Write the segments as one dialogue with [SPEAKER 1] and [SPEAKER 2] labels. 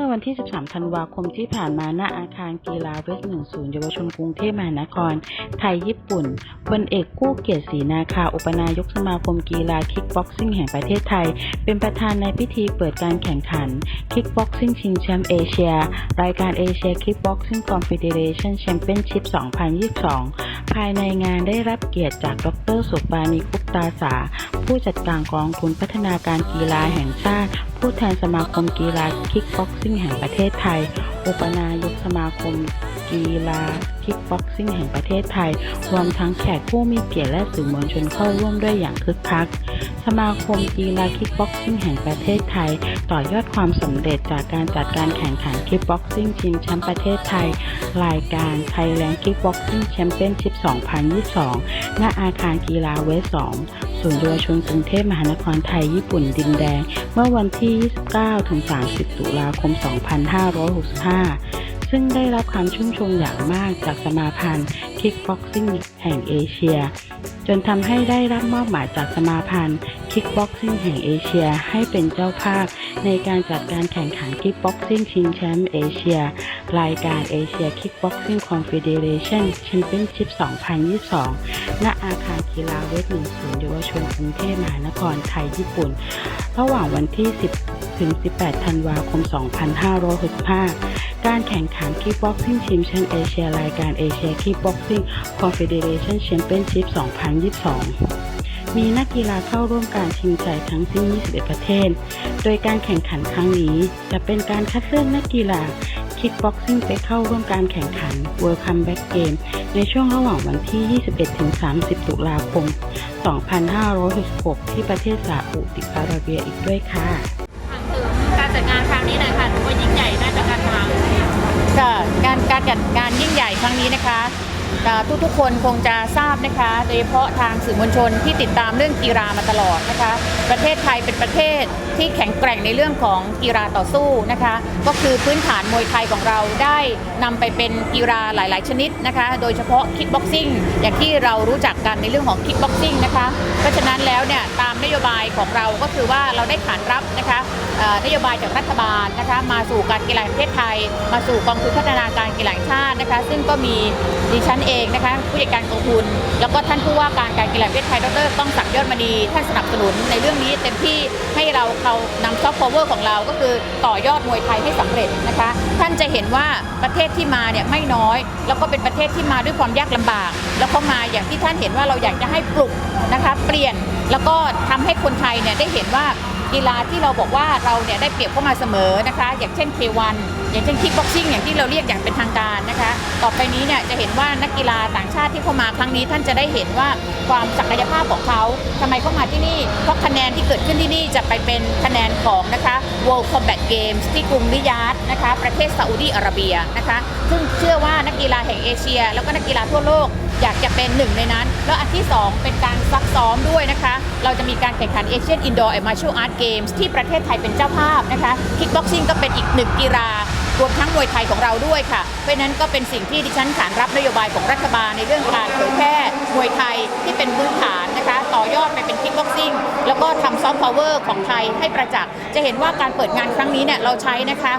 [SPEAKER 1] มื่อวันที่ 13 ธันวาคมที่ผ่านมาณอาคารกีฬาเวสหนึ่งศูนย์เยาวชนกรุงเทพมหานคร ไทยญี่ปุ่นพลเอกกู้เกียรติศรีนาคา อุปนายกสมาคมกีฬาคิกบ็อกซิ่งแห่งประเทศไทย เป็นประธานในพิธีเปิดการแข่งขันคิกบ็อกซิ่งชิงแชมป์เอเชีย รายการเอเชียคิกบ็อกซิ่งคอนเฟเดเรชันแชมเปี้ยนชิพ 2022 ภายในงานได้รับเกียรติจากดรสุปานีกุปตาสา ผู้จัดการกองทุนพัฒนาการกีฬาแห่งชาติ ผู้แทนสมาคมกีฬาคิกบ็อกซิ่งแห่งประเทศไทย อุปนายกสมาคมกีฬาคิกบ็อกซิ่งแห่งประเทศไทย รวมทั้งแขกผู้มีเกียรติและสื่อมวลชนเข้าร่วมด้วยอย่างคึกคัก สมาคมกีฬาคิกบ็อกซิ่งแห่งประเทศไทย ต่อยอดความสำเร็จจากการจัดการแข่งขันคิกบ็อกซิ่งชิงแชมป์ประเทศไทย รายการ Thailand Kickboxing Championship 2022 ณ อาคารกีฬาเวส2 ศูนย์เยาวชนกรุงเทพมหานครไทยญี่ปุ่นดินแดง เมื่อวันที่ 29-30 ตุลาคม 2565 ซึ่งได้รับความชุ่มชมอย่างมากจากสมาพันธ์คิกบ็อกซิ่งแห่งเอเชีย จนทำให้ได้รับมอบหมายจากสมาพันธ์คิกบ็อกซิ่งแห่งเอเชียให้เป็นเจ้าภาพ ในการจัดการแข่งขันคิกบ็อกซิ่งชิงแชมป์เอเชีย รายการเอเชียคิกบ็อกซิ่งคอนเฟเดเรชันแชมเปี้ยนชิพ 2022 ณ อาคารกีฬาเวทหนึ่งศูนย์เยาวชนกรุงเทพมหานครไทยญี่ปุ่น ระหว่างวันที่ 10 ถึง 18 ธันวาคม 2565 การแข่งขันคิกบ็อกซิ่งชิงแชมป์เอเชียรายการเอเชียคิกบ็อกซิ่งคอนเฟเดเรชันแชมเปี้ยนชิพ 2022มีนักกีฬาเข้าร่วมการชิงชัยทั้งสิ้น 21 ประเทศ โดยการแข่งขันครั้งนี้ จะเป็นการคัดเลือกนักกีฬาคิกบ็อกซิ่งไปเข้าร่วมการแข่งขัน World Comeback Game ในช่วงระหว่างวันที่ 21-30 ตุลาคม 2566 ที่ประเทศซาอุดิอาระเบียอีกด้วยค่ะ
[SPEAKER 2] งานครั้งนี้หน่อยค่ะถือว่ายิ่งใหญ่น่าจะการทาง
[SPEAKER 3] ค่ะการการจัดงานยิ่งใหญ่ครั้งนี้นะคะทุกทุกคนคงจะทราบนะคะโดยเฉพาะทางสื่อมวลชนที่ติดตามเรื่องกีฬามาตลอดนะคะ ประเทศไทยเป็นประเทศที่แข็งแกร่งในเรื่องของกีฬาต่อสู้นะคะ ก็คือพื้นฐานมวยไทยของเราได้นำไปเป็นกีฬาหลาย ๆ ชนิดนะคะ โดยเฉพาะคิกบ็อกซิ่งอย่างที่เรารู้จักกันในเรื่องของคิกบ็อกซิ่งนะคะเพราะฉะนั้นแล้วเนี่ยตามนโยบายของเราก็คือว่าเราได้ขานรับนะคะ นโยบายจากรัฐบาลนะคะมาสู่การกีฬาแห่งประเทศไทย มาสู่กองทุนพัฒนาการกีฬาชาตินะคะซึ่งก็มีดิฉันเองนะคะผู้จัดการกองทุน แล้วก็ท่านผู้ว่าการการกีฬาแห่งประเทศไทยดรต้องศักดิ์ยอดมณีท่านสนับสนุนในเรื่องนี้เต็มที่ให้เราเขานำซอฟต์พาวเวอร์ของเราก็คือต่อยอดมวยไทยให้สำเร็จนะคะท่านจะเห็นว่าประเทศที่มาเนี่ยไม่น้อย แล้วก็เป็นประเทศที่มาด้วยความยากลำบาก แล้วก็มาอย่างที่ท่านเห็นว่าเราอยากจะให้ปลุกนะคะเปลี่ยนแล้วก็ทำให้คนไทยเนี่ยได้เห็นว่า กีฬาที่เราบอกว่าเราเนี่ยได้เปรียบเข้ามาเสมอนะคะ อย่างเช่น K1 อย่างเช่นคิกบ็อกซิ่งอย่างที่เราเรียกอย่างเป็นทางการนะคะ ต่อไปนี้เนี่ยจะเห็นว่านักกีฬาต่างชาติที่เข้ามาครั้งนี้ ท่านจะได้เห็นว่าความศักยภาพของเขาทำไมเข้ามาที่นี่เพราะคะแนนที่เกิดขึ้นที่นี่จะไปเป็นคะแนนของนะคะ World Combat Games ที่กรุงริยาดนะคะ ประเทศซาอุดีอาระเบียนะคะ ซึ่งเชื่อว่านักกีฬาแห่งเอเชีย แล้วก็นักกีฬาทั่วโลก อยากจะเป็นหนึ่งในนั้น แล้วอันที่ 2 เป็นการซักซ้อมด้วยนะคะ เราจะมีการแข่งขันเอเชียนอินดอร์แอนด์มาร์ชัลอาร์ตเกมส์ที่ประเทศไทยเป็นเจ้าภาพนะคะคิกบ็อกซิ่งก็เป็นอีกหนึ่งกีฬารวมทั้งมวยไทยของเราด้วยค่ะ เพราะฉะนั้นก็เป็นสิ่งที่ดิฉันขานรับนโยบายของรัฐบาลในเรื่องการเผยแพร่มวยไทยที่เป็นพื้นฐานนะคะ ต่อยอดไปเป็นคิกบ็อกซิ่ง แล้วก็ทำซอฟต์พาวเวอร์ของไทยให้ประจักษ์ จะเห็นว่าการเปิดงานครั้งนี้เนี่ยเราใช้นะคะ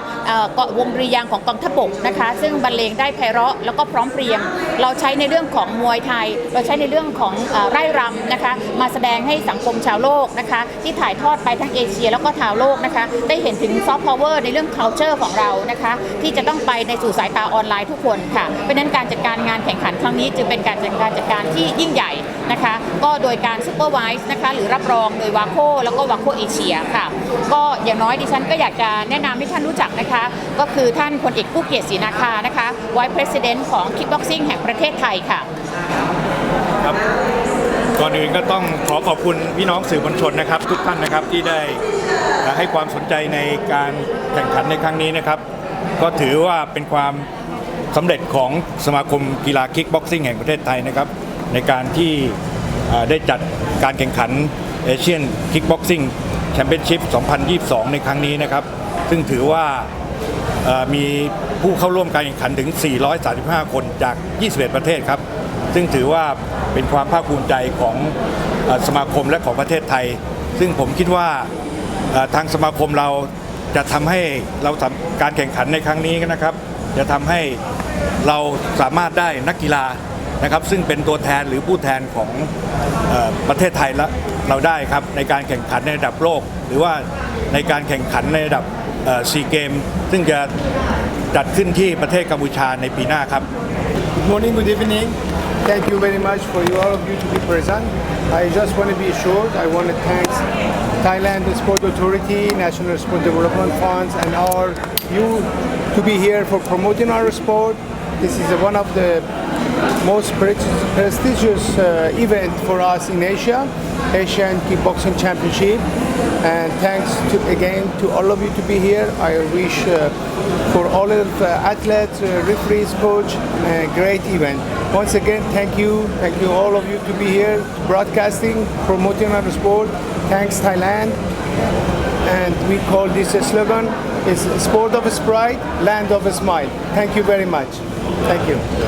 [SPEAKER 3] เกาะวงรียางของกองทัพบกนะคะ ซึ่งบรรเลงได้ไพเราะแล้วก็พร้อมเพรียง เราใช้ในเรื่องของมวยไทย เราใช้ในเรื่องของอไร่รำนะคะ มาแสดงให้สังคมชาวโลกนะคะ ที่ถ่ายทอดไปทั้งเอเชียแล้วก็ชาวโลกนะคะ ได้เห็นถึงซอฟต์พาวเวอร์ในเรื่อง culture ของเรานะคะ ที่จะต้องไปในสู่สายตาออนไลน์ทุกคนค่ะเพราะฉะนั้นการจัดการงานแข่งขันครั้งนี้จึงเป็นการจัดการจัดการที่ยิ่งใหญ่นะคะ ก็โดยการซูเปอร์ไวส์นะคะหรือรับรองโดยวาโคแล้วก็วาโคเอเชียค่ะ ก็อย่างน้อยดิฉันก็อยากจะแนะนำให้ท่านรู้จักนะคะ ก็คือท่านพลเอกผู้เกียรติศรีนาคานะคะ Vice President ของ Kickboxing แห่งประเทศไทยค่ะ
[SPEAKER 4] ครับก่อนอื่นก็ต้องขอขอบคุณพี่น้องสื่อมวลชนนะครับ ทุกท่านนะครับที่ได้ให้ความสนใจในการแข่งขันในครั้งนี้นะครับ ก็ถือว่าเป็นความสำเร็จของสมาคมกีฬาคิกบ็อกซิ่งแห่งประเทศไทยนะครับ ในการที่ได้จัดการแข่งขัน เอเชียนคิกบ็อกซิ่งแชมเปี้ยนชิพ 2022 ในครั้งนี้นะครับ ซึ่งถือว่ามีผู้เข้าร่วมการแข่งขันถึง 435 คนจาก 21 ประเทศครับ ซึ่งถือว่าเป็นความภาคภูมิใจของอสมาคมและของประเทศไทย ซึ่งผมคิดว่าทางสมาคมเราจะทำให้เราทำการแข่งขันในครั้งนี้นะครับ จะทำให้เราสามารถได้นักกีฬานะครับ ซึ่งเป็นตัวแทนหรือผู้แทนของอประเทศไทยและ เราได้ครับในการแข่งขันในระดับโลก หรือว่าในการแข่งขันในระดับซีเกมซึ่งจะจัดขึ้นที่ประเทศกัมพูชาในปีหน้าครับ
[SPEAKER 5] Good morning, good evening. Thank you very much for you, all of you to be present. I just want to be short. I want to thank Thailand Sport Authority, National Sport Development Funds, and all you to be here for promoting our sport. This is one of the most prestigious prestigious, uh, event for us in Asia, Asian Kickboxing Championship. And thanks to, again to all of you to be here. I wish uh, for all of uh, athletes, uh, referees, coach, a great event. Once again, thank you, thank you all of you to be here, broadcasting, promoting our sport. Thanks Thailand. And we call this a slogan, it's sport of a pride, land of a smile. Thank you very much. Thank you.